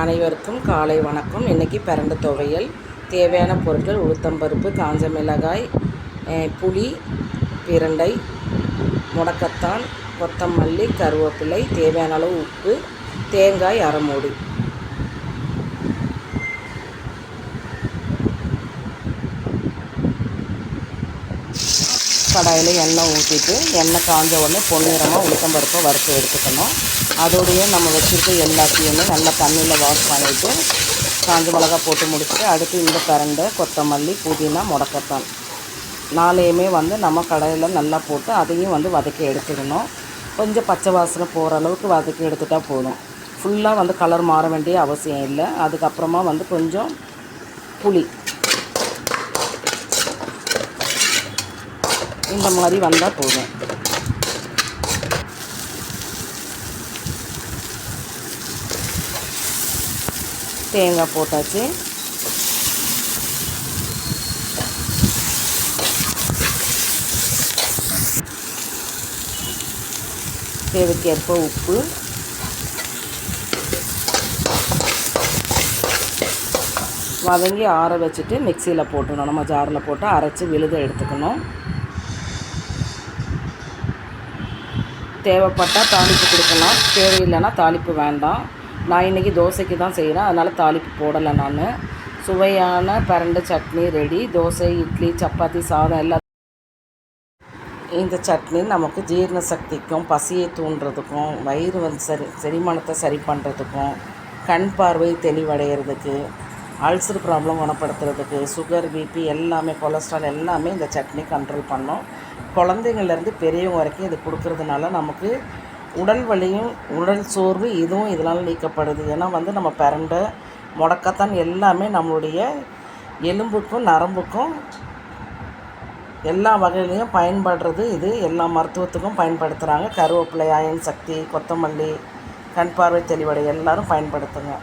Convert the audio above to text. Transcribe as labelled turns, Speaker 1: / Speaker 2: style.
Speaker 1: அனைவருக்கும் காலை வணக்கம். இன்றைக்கி பிரண்ட துவையல். தேவையான பொருட்கள் உளுத்தம்பருப்பு காஞ்ச மிளகாய் புளி பிரண்டை முடக்கத்தான் கொத்தமல்லி கருவேப்பிலை தேவையான அளவு உப்பு தேங்காய் அரைமூடி. கடாயில் எண்ணெய் ஊற்றிட்டு எண்ணெய் காஞ்ச உடனே பொன்னிறமாக உளுத்தம்பருப்பை வறுத்து எடுத்துக்கணும். அதோடைய நம்ம வச்சுருக்க எல்லாத்தையுமே நல்லா தண்ணியில் வாஷ் பண்ணிவிட்டு காஞ்ச மிளகா போட்டு முடிச்சுட்டு அடுத்து இந்த கரண்டை கொத்தமல்லி புதினா முடக்கத்தான். நாளையுமே வந்து நம்ம கடையில் நல்லா போட்டு அதையும் வந்து வதக்கி எடுத்துக்கணும். கொஞ்சம் பச்சை வாசனை போகிற அளவுக்கு வதக்கி எடுத்துட்டா போதும். ஃபுல்லாக வந்து கலர் மாற வேண்டிய அவசியம் இல்லை. அதுக்கப்புறமா வந்து கொஞ்சம் புளி. இந்த மாதிரி வந்தால் போதும். தேங்காய் போட்டாச்சு. தேவைக்கேற்ப உப்பு. வதங்கி ஆற வச்சுட்டு மிக்சியில் போட்டுடணும். நம்ம ஜாரில் போட்டு அரைச்சி விழுத எடுத்துக்கணும். தேவைப்பட்டால் தாளிப்பு கொடுக்கலாம். தேவையில்லைன்னா தாளிப்பு வேண்டாம். நான் இன்றைக்கி தோசைக்கு தான் செய்கிறேன் அதனால் தாளிப்பு போடலை நான். சுவையான பிரண்டு சட்னி ரெடி தோசை இட்லி சப்பாத்தி சாதம் எல்லாம் இந்த சட்னி நமக்கு ஜீரண சக்திக்கும் பசியை தூண்டுறதுக்கும் வயிறு வந்து சரி செரிமானத்தை சரி பண்ணுறதுக்கும் கண் பார்வை தெளிவடைகிறதுக்கு அல்சர் ப்ராப்ளம் குணப்படுத்துறதுக்கு சுகர் பிபி எல்லாமே கொலஸ்ட்ரால் எல்லாமே இந்த சட்னி கண்ட்ரோல் பண்ணும். குழந்தைங்கள்லேருந்து பெரியவங்க வரைக்கும் இது கொடுக்கறதுனால நமக்கு உடல் வலியும் உடல் சோர்வு இதுவும் இதனால் நீக்கப்படுது. ஏன்னா வந்து நம்ம பிறண்டை முடக்கத்தான் எல்லாமே நம்மளுடைய எலும்புக்கும் நரம்புக்கும் எல்லா வகையிலையும் பயன்படுறது. இது எல்லா மருத்துவத்துக்கும் பயன்படுத்துகிறாங்க கருவேப்பிலை அயன் சக்தி கொத்தமல்லி கண் பார்வை தெளிவடை எல்லாரும் பயன்படுத்துங்க.